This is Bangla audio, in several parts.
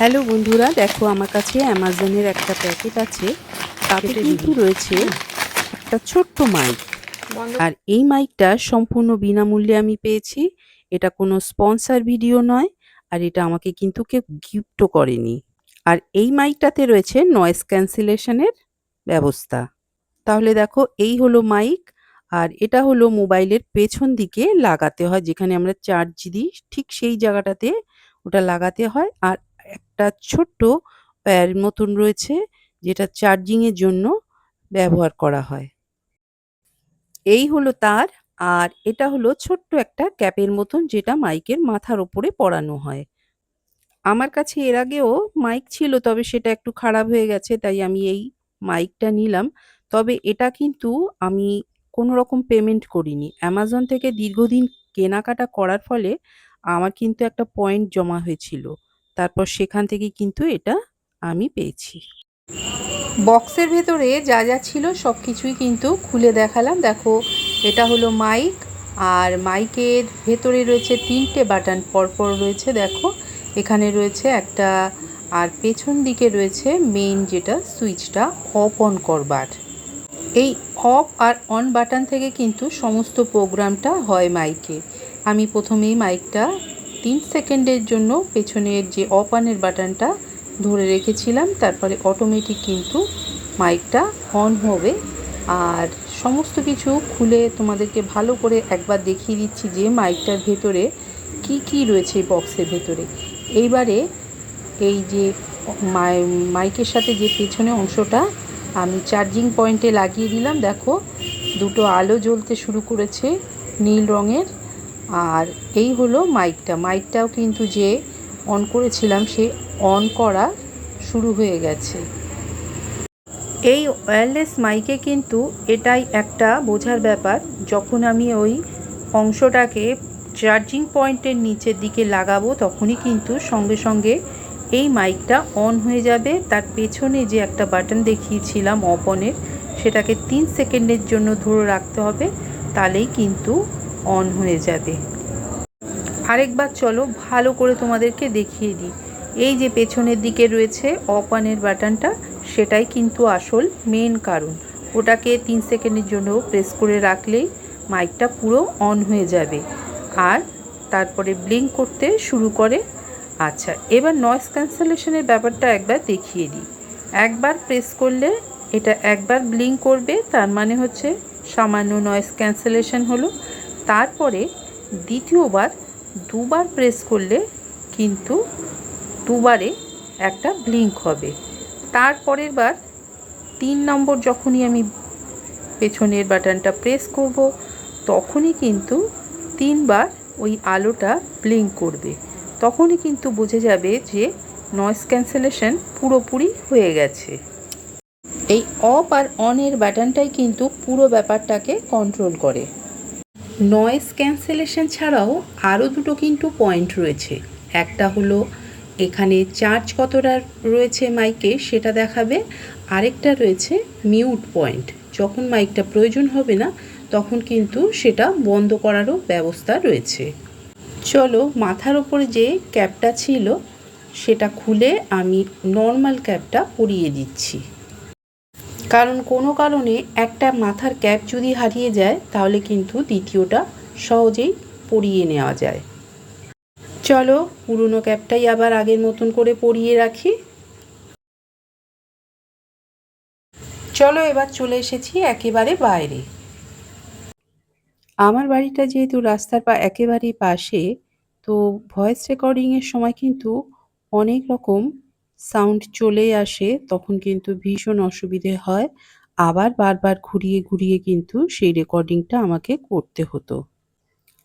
হ্যালো বন্ধুরা দেখো আমার কাছে অ্যামাজনের একটা প্যাকেট আছে। তাতে কিন্তু রয়েছে একটা ছোট্ট মাইক। আর এই মাইকটা সম্পূর্ণ বিনামূল্যে আমি পেয়েছি। এটা কোনো স্পন্সর ভিডিও নয় আর এটা আমাকে কিন্তু কেউ গিফটও করেনি। আর এই মাইকটাতে রয়েছে নয়েজ ক্যান্সেলেশনের ব্যবস্থা। তাহলে দেখো এই হলো মাইক আর এটা হলো মোবাইলের পেছন দিকে লাগাতে হয় যেখানে আমরা চার্জ দিই ঠিক সেই জায়গাটাতে ওটা লাগাতে হয়। আর একটা ছোট্ট প্যার মতন রয়েছে, যেটা চার্জিংয়ের জন্য ব্যবহার করা হয়। এই হলো তার, আর এটা হলো ছোট্ট একটা ক্যাপের মতন যেটা মাইকের মাথার ওপরে পরানো হয়। আমার কাছে এর আগেও মাইক ছিল, তবে সেটা একটু খারাপ হয়ে গেছে, তাই আমি এই মাইকটা নিলাম। তবে এটা কিন্তু আমি কোনো রকম পেমেন্ট করিনি। অ্যামাজন থেকে দীর্ঘদিন কেনাকাটা করার ফলে আমার কিন্তু একটা পয়েন্ট জমা হয়েছিল। তারপর সেখান থেকে কিন্তু এটা আমি পেয়েছি। বক্সের ভেতরে যা যা ছিল সব কিছুই কিন্তু খুলে দেখালাম। দেখো, এটা হলো মাইক আর মাইকের ভেতরে রয়েছে তিনটে বাটন, পরপর রয়েছে, দেখো। এখানে রয়েছে একটা আর পেছন দিকে রয়েছে মেইন যেটা সুইচটা অফ অন করবার। এই অফ আর অন বাটন থেকে কিন্তু সমস্ত প্রোগ্রামটা হয় মাইকে। আমি প্রথমেই মাইকটা তিন সেকেন্ডের জন্য পেছনের যে অফ অনের বাটনটা ধরে রেখেছিলাম, তারপরে অটোমেটিক কিন্তু মাইকটা অন হবে। আর সমস্ত কিছু খুলে তোমাদেরকে ভালো করে একবার দেখিয়ে দিচ্ছি যে মাইকটার ভেতরে কি কি রয়েছে বক্সের ভেতরে। এইবারে এই যে মাইকের সাথে যে পেছনে অংশটা, আমি চার্জিং পয়েন্টে লাগিয়ে দিলাম। দেখো, দুটো আলো জ্বলতে শুরু করেছে নীল রঙের। আর এই হলো মাইকটা। মাইকটাও কিন্তু যে অন করেছিলাম, সে অন করা শুরু হয়ে গেছে। এই ওয়্যারলেস মাইকে কিন্তু এটাই একটা বোঝার ব্যাপার। যখন আমি ওই অংশটাকে চার্জিং পয়েন্টের নিচের দিকে লাগাবো, তখনই কিন্তু সঙ্গে সঙ্গে এই মাইকটা অন হয়ে যাবে। তার পেছনে যে একটা বাটন দেখিয়েছিলাম অপনের সেটাকে তিন সেকেন্ডের জন্য ধরে রাখতে হবে। তাহলেই কিন্তু অন হয়ে যাবে। আরেকবার চলো ভালো করে তোমাদেরকে দেখিয়ে দিই। এই যে পেছনের দিকে রয়েছে অফ অনের বাটনটা, সেটাই কিন্তু আসল মেন কারণ। ওটাকে তিন সেকেন্ডের জন্য প্রেস করে রাখলেই মাইকটা পুরো অন হয়ে যাবে। আর তারপরে ব্লিঙ্ক করতে শুরু করে। আচ্ছা এবার নয়েস ক্যান্সেলেশনের ব্যাপারটা একবার দেখিয়ে দিই। একবার প্রেস করলে এটা একবার ব্লিঙ্ক করবে, তার মানে হচ্ছে সামান্য নয়েস ক্যান্সেলেশন হলো। তারপরে দ্বিতীয়বার দুবার প্রেস করলে কিন্তু দুবারে একটা ব্লিঙ্ক হবে। তারপরের বার তিন নম্বর যখনই আমি পেছনের বাটনটা প্রেস করব, তখনই কিন্তু তিনবার ওই আলোটা ব্লিঙ্ক করবে। তখনই কিন্তু বোঝা যাবে যে নয়েস ক্যান্সেলেশন পুরোপুরি হয়ে গেছে। এই অফ আর অনের বাটনটাই কিন্তু পুরো ব্যাপারটাকে কন্ট্রোল করে। নয়েস ক্যান্সেলেশন ছাড়াও আরও দুটো কিন্তু পয়েন্ট রয়েছে। একটা হলো, এখানে চার্জ কতটা রয়েছে মাইকে সেটা দেখাবে। আরেকটা রয়েছে মিউট পয়েন্ট যখন মাইকটা প্রয়োজন হবে না, তখন কিন্তু সেটা বন্ধ করারও ব্যবস্থা রয়েছে। চলো, মাথার ওপরে যে ক্যাপটা ছিল, সেটা খুলে আমি নর্মাল ক্যাপটা পরিয়ে দিচ্ছি। কারণ কোনো কারণে একটা মাথার ক্যাপ যদি হারিয়ে যায়, তাহলে কিন্তু দ্বিতীয়টা সহজেই পরিয়ে নেওয়া যায়। চলো পুরনো ক্যাপটাই আবার আগের মতন করে পরিয়ে রাখি। চলো এবার চলে এসেছি একেবারে বাইরে। আমার বাড়িটা যেহেতু রাস্তার পা, একেবারেই পাশে, তো ভয়েস রেকর্ডিংয়ের সময় কিন্তু অনেক রকম সাউন্ড চলে আসে, তখন কিন্তু ভীষণ অসুবিধে হয়। আবার বারবার ঘুরিয়ে ঘুরিয়ে কিন্তু সেই রেকর্ডিংটা আমাকে করতে হতো।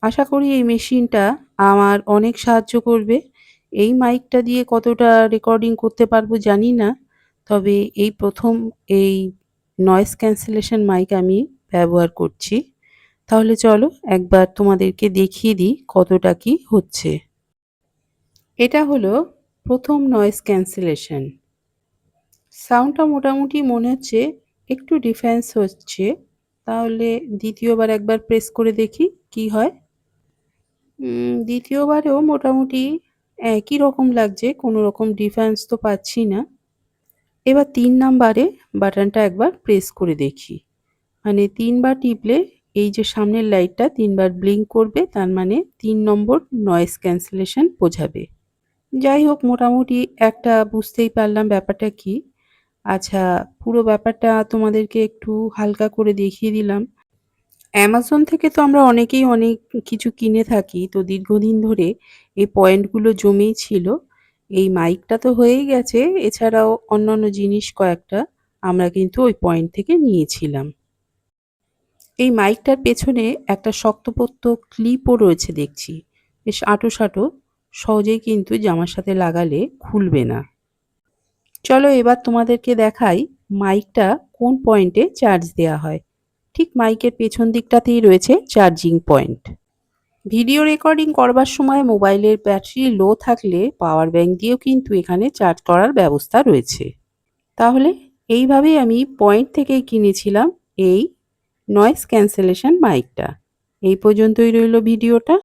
আশা করি এই মেশিনটা আমার অনেক সাহায্য করবে। এই মাইকটা দিয়ে কতটা রেকর্ডিং করতে পারব জানি না, তবে এই প্রথম এই নয়েস ক্যান্সেলেশন মাইক আমি ব্যবহার করছি। তাহলে চলো একবার তোমাদেরকে দেখিয়ে দিই কতটা কি হচ্ছে। এটা হলো প্রথম নয়েজ ক্যান্সেলেশন সাউন্ডটা মোটামুটি মনে হচ্ছে একটু ডিফেন্স হচ্ছে। তাহলে দ্বিতীয়বার একবার প্রেস করে দেখি কি হয়। দ্বিতীয়বারেও মোটামুটি একই রকম লাগছে, কোনো রকম ডিফেন্স তো পাচ্ছি না। এবার তিন নাম্বারে বাটনটা একবার প্রেস করে দেখি। মানে তিনবার টিপলে এই যে সামনের লাইটটা তিনবার ব্লিঙ্ক করবে, তার মানে তিন নম্বর নয়েজ ক্যান্সেলেশন বোঝাবে। যাই হোক, মোটামুটি একটা বুঝতেই পারলাম ব্যাপারটা কি। আচ্ছা পুরো ব্যাপারটা তোমাদেরকে একটু হালকা করে দেখিয়ে দিলাম। অ্যামাজন থেকে তো আমরা অনেকেই অনেক কিছু কিনে থাকি, তো দীর্ঘদিন ধরে এই পয়েন্টগুলো জমেই ছিল। এই মাইকটা তো হয়েই গেছে, এছাড়াও অন্যান্য জিনিস কয়েকটা আমরা কিন্তু ওই পয়েন্ট থেকে নিয়েছিলাম। এই মাইকটার পেছনে একটা শক্তপোক্ত ক্লিপও রয়েছে দেখছি, বেশ আঁটো সাঁটো সহজেই কিন্তু জামার সাথে লাগালে খুলবে না। চলো এবার তোমাদেরকে দেখাই মাইকটা কোন পয়েন্টে চার্জ দেওয়া হয়। ঠিক মাইকের পেছন দিকটাতেই রয়েছে চার্জিং পয়েন্ট। ভিডিও রেকর্ডিং করবার সময় মোবাইলের ব্যাটারি লো থাকলে পাওয়ার ব্যাংক দিয়েও কিন্তু এখানে চার্জ করার ব্যবস্থা রয়েছে। তাহলে এইভাবেই আমি পয়েন্ট থেকেই কিনেছিলাম এই নয়েজ ক্যান্সেলেশন মাইকটা। এই পর্যন্তই রইল ভিডিওটা।